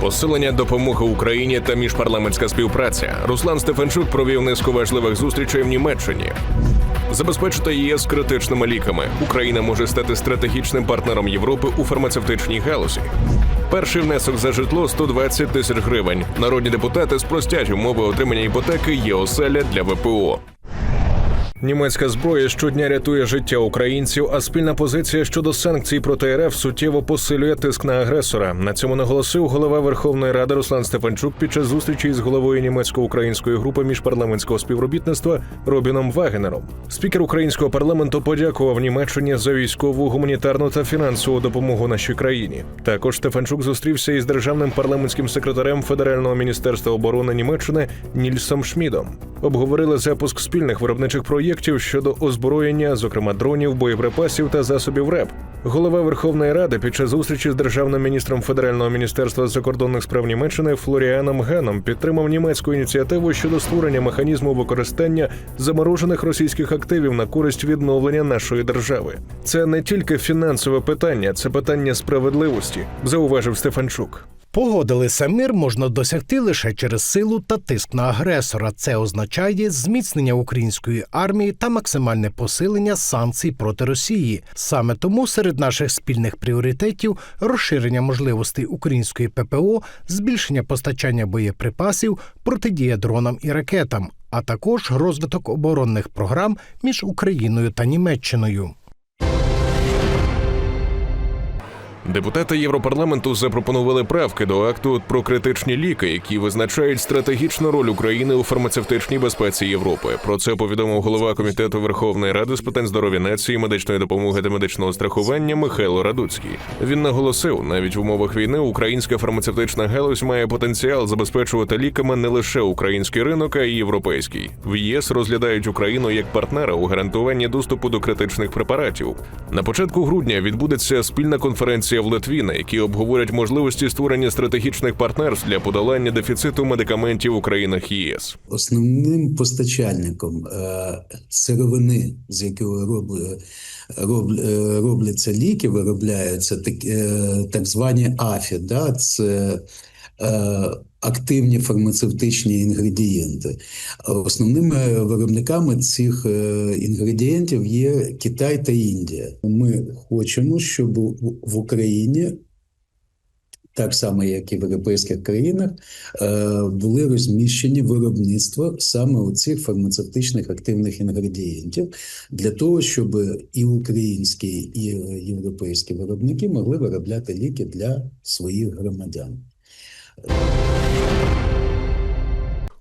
посилення допомоги Україні та міжпарламентська співпраця. Руслан Стефанчук провів низку важливих зустрічей в Німеччині. Забезпечити ЄС критичними ліками. Україна може стати стратегічним партнером Європи у фармацевтичній галузі. Перший внесок за житло 120 тисяч гривень. Народні депутати спростять умови отримання іпотеки є оселя для ВПО. Німецька зброя щодня рятує життя українців, а спільна позиція щодо санкцій проти РФ суттєво посилює тиск на агресора. На цьому наголосив голова Верховної Ради Руслан Стефанчук під час зустрічі з головою німецько-української групи міжпарламентського співробітництва Робіном Вагенером. Спікер українського парламенту подякував Німеччині за військову, гуманітарну та фінансову допомогу нашій країні. Також Стефанчук зустрівся із державним парламентським секретарем Федерального міністерства оборони Німеччини Нільсом Шмідом. Обговорили запуск спільних виробничих проєктів щодо озброєння, зокрема дронів, боєприпасів та засобів РЕП. Голова Верховної Ради під час зустрічі з державним міністром Федерального міністерства закордонних справ Німеччини Флоріаном Геном підтримав німецьку ініціативу щодо створення механізму використання заморожених російських активів на користь відновлення нашої держави. Це не тільки фінансове питання, це питання справедливості, зауважив Стефанчук. Погодилися мир можна досягти лише через силу та тиск на агресора. Це означає зміцнення української армії та максимальне посилення санкцій проти Росії. Саме тому серед наших спільних пріоритетів розширення можливостей української ППО, збільшення постачання боєприпасів, протидія дронам і ракетам, а також розвиток оборонних програм між Україною та Німеччиною. Депутати Європарламенту запропонували правки до акту про критичні ліки, які визначають стратегічну роль України у фармацевтичній безпеці Європи. Про це повідомив голова комітету Верховної Ради з питань здоров'я нації, медичної допомоги та медичного страхування Михайло Радуцький. Він наголосив, навіть в умовах війни українська фармацевтична галузь має потенціал забезпечувати ліками не лише український ринок, а й європейський. В ЄС розглядають Україну як партнера у гарантуванні доступу до критичних препаратів. На початку грудня відбудеться спільна конференція в Литві, на якій обговорять можливості створення стратегічних партнерств для подолання дефіциту медикаментів у країнах ЄС. Основним постачальником е, сировини, з якого роблю, роб, е, робляться ліки, виробляються так, е, так звані АФІ, да? це е, активні фармацевтичні інгредієнти. Основними виробниками цих е, інгредієнтів є Китай та Індія. Ми хочемо, щоб в- Україні так само, як і в європейських країнах, е, були розміщені виробництва саме у цих фармацевтичних активних інгредієнтів для того, щоб і українські, і європейські виробники могли виробляти ліки для своїх громадян. ハハハハ!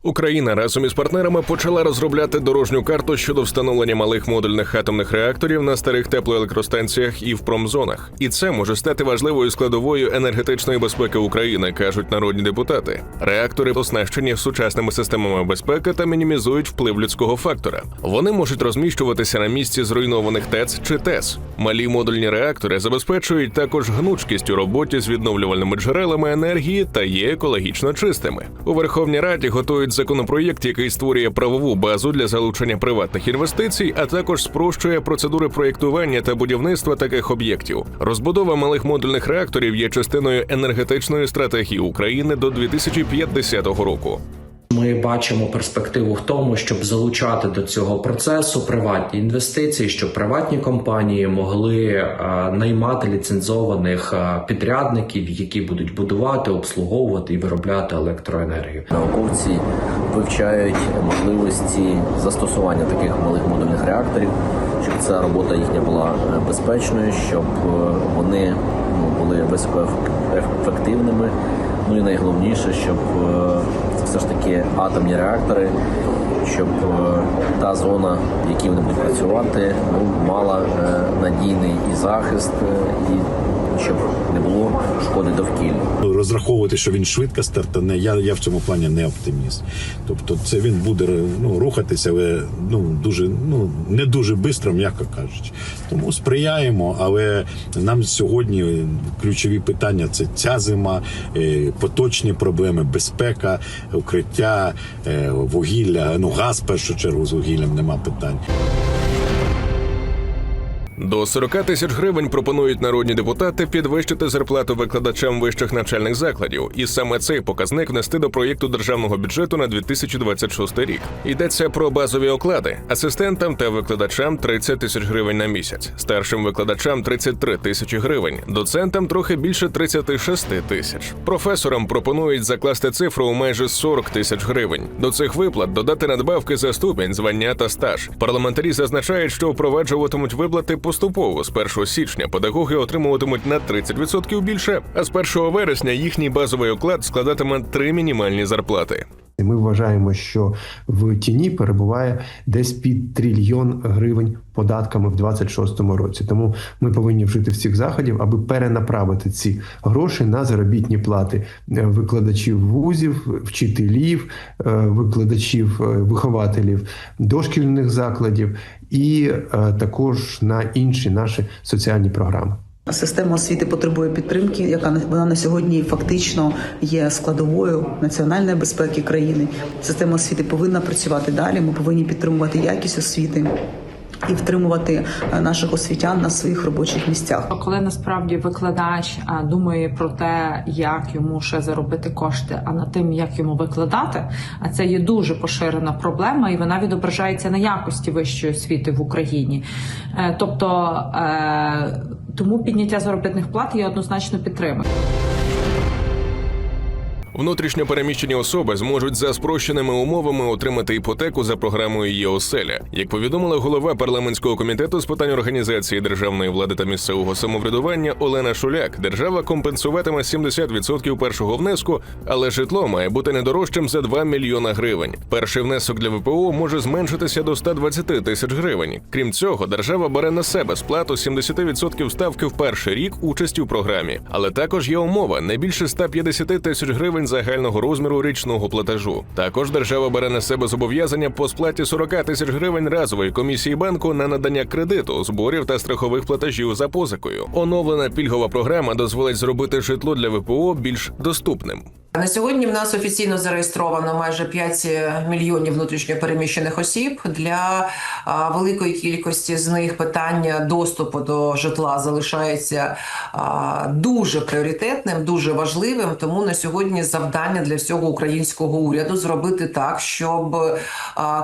Україна разом із партнерами почала розробляти дорожню карту щодо встановлення малих модульних атомних реакторів на старих теплоелектростанціях і в промзонах. І це може стати важливою складовою енергетичної безпеки України, кажуть народні депутати. Реактори оснащені сучасними системами безпеки та мінімізують вплив людського фактора. Вони можуть розміщуватися на місці зруйнованих ТЕЦ чи ТЕС. Малі модульні реактори забезпечують також гнучкість у роботі з відновлювальними джерелами енергії та є екологічно чистими. У Верховній Раді готують законопроєкт, який створює правову базу для залучення приватних інвестицій, а також спрощує процедури проєктування та будівництва таких об'єктів. Розбудова малих модульних реакторів є частиною енергетичної стратегії України до 2050 року. Ми бачимо перспективу в тому, щоб залучати до цього процесу приватні інвестиції, щоб приватні компанії могли е, наймати ліцензованих е, підрядників, які будуть будувати, обслуговувати і виробляти електроенергію. Науковці вивчають можливості застосування таких малих модульних реакторів, щоб ця робота їхня була е, безпечною, щоб вони ну, були високоефективними. Ну і найголовніше, щоб все ж таки атомні реактори, щоб е, та зона, в якій вони будуть працювати, ну, мала е, надійний і захист, е, і шкоди довкіллю. розраховувати, що він швидко стартане. Я, я в цьому плані не оптиміст. Тобто, це він буде ну, рухатися, але ну дуже ну не дуже швидко, м'яко кажучи. Тому сприяємо, але нам сьогодні ключові питання це ця зима, е, поточні проблеми, безпека, укриття, е, вугілля. Ну газ в першу чергу з вугіллям нема питань. До 40 тисяч гривень пропонують народні депутати підвищити зарплату викладачам вищих навчальних закладів, і саме цей показник внести до проєкту державного бюджету на 2026 рік. Йдеться про базові оклади асистентам та викладачам 30 тисяч гривень на місяць, старшим викладачам 33 тисячі гривень, доцентам трохи більше 36 тисяч. Професорам пропонують закласти цифру у майже 40 тисяч гривень. До цих виплат додати надбавки за ступінь, звання та стаж. Парламентарі зазначають, що впроваджуватимуть виплати поступово. З 1 січня педагоги отримуватимуть на 30% більше, а з 1 вересня їхній базовий оклад складатиме три мінімальні зарплати. І Ми вважаємо, що в тіні перебуває десь під трильйон гривень податками в 26-му році. Тому ми повинні вжити всіх заходів, аби перенаправити ці гроші на заробітні плати е, викладачів вузів, вчителів, е, викладачів, е, вихователів дошкільних закладів і також на інші наші соціальні програми. Система освіти потребує підтримки, яка на- вона на сьогодні фактично є складовою національної безпеки країни. Система освіти повинна працювати далі. Ми повинні підтримувати якість освіти і втримувати е, наших освітян на своїх робочих місцях. Коли насправді викладач думає про те, як йому ще заробити кошти, а над тим, як йому викладати, а це є дуже поширена проблема, і вона відображається на якості вищої освіти в Україні. Е, Тобто е, тому підняття заробітних плат я однозначно підтримую. Внутрішньо переміщені особи зможуть за спрощеними умовами отримати іпотеку за програмою «Єоселя». Як повідомила голова парламентського комітету з питань організації державної влади та місцевого самоврядування Олена Шуляк, держава компенсуватиме 70% першого внеску, але житло має бути не дорожчим за 2 мільйона гривень. Перший внесок для ВПО може зменшитися до 120 тисяч гривень. Крім цього, держава бере на себе сплату 70% ставки в перший рік участі в програмі, але також є умова не більше 150 тисяч гривень загального розміру річного платежу. Також держава бере на себе зобов'язання по сплаті 40 тисяч гривень разової комісії банку на надання кредиту, зборів та страхових платежів за позикою. Оновлена пільгова програма дозволить зробити житло для ВПО більш доступним. На сьогодні в нас офіційно зареєстровано майже 5 мільйонів внутрішньопереміщених осіб. Для великої кількості з них питання доступу до житла залишається дуже пріоритетним, дуже важливим. Тому на сьогодні завдання для всього українського уряду зробити так, щоб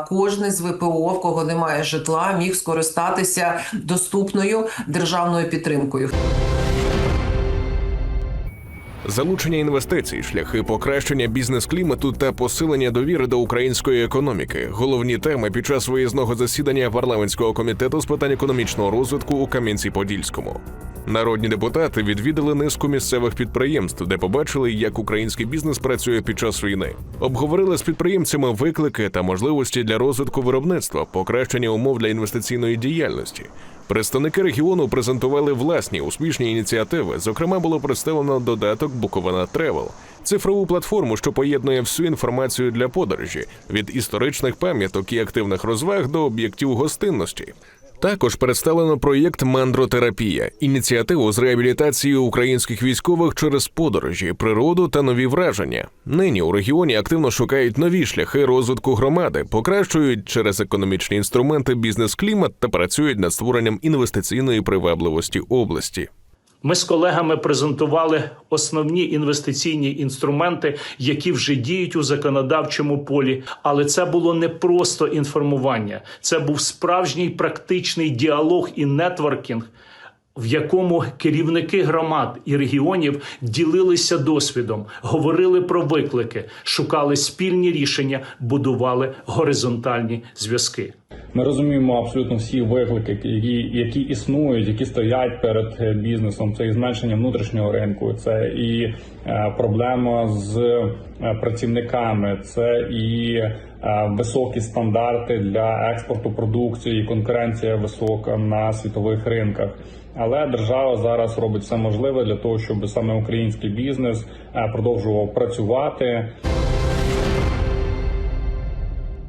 кожен з ВПО, в кого немає житла, міг скористатися доступною державною підтримкою. Залучення інвестицій, шляхи покращення бізнес-клімату та посилення довіри до української економіки головні теми під час виїзного засідання парламентського комітету з питань економічного розвитку у Кам'янці-Подільському. Народні депутати відвідали низку місцевих підприємств, де побачили, як український бізнес працює під час війни. Обговорили з підприємцями виклики та можливості для розвитку виробництва, покращення умов для інвестиційної діяльності. Представники регіону презентували власні успішні ініціативи. Зокрема, було представлено додаток Буковина Тревел, цифрову платформу, що поєднує всю інформацію для подорожі від історичних пам'яток і активних розваг до об'єктів гостинності. Також представлено проєкт Мандротерапія ініціативу з реабілітації українських військових через подорожі, природу та нові враження. Нині у регіоні активно шукають нові шляхи розвитку громади, покращують через економічні інструменти бізнес-клімат та працюють над створенням інвестиційної привабливості області. Ми з колегами презентували основні інвестиційні інструменти, які вже діють у законодавчому полі. Але це було не просто інформування, це був справжній практичний діалог і нетворкінг. В якому керівники громад і регіонів ділилися досвідом, говорили про виклики, шукали спільні рішення, будували горизонтальні зв'язки. Ми розуміємо абсолютно всі виклики, які, які існують, які стоять перед е, бізнесом. Це і зменшення внутрішнього ринку, це і е, проблема з е, працівниками, це і високі стандарти для експорту продукції, конкуренція висока на світових ринках. Але держава зараз робить все можливе для того, щоб саме український бізнес продовжував працювати.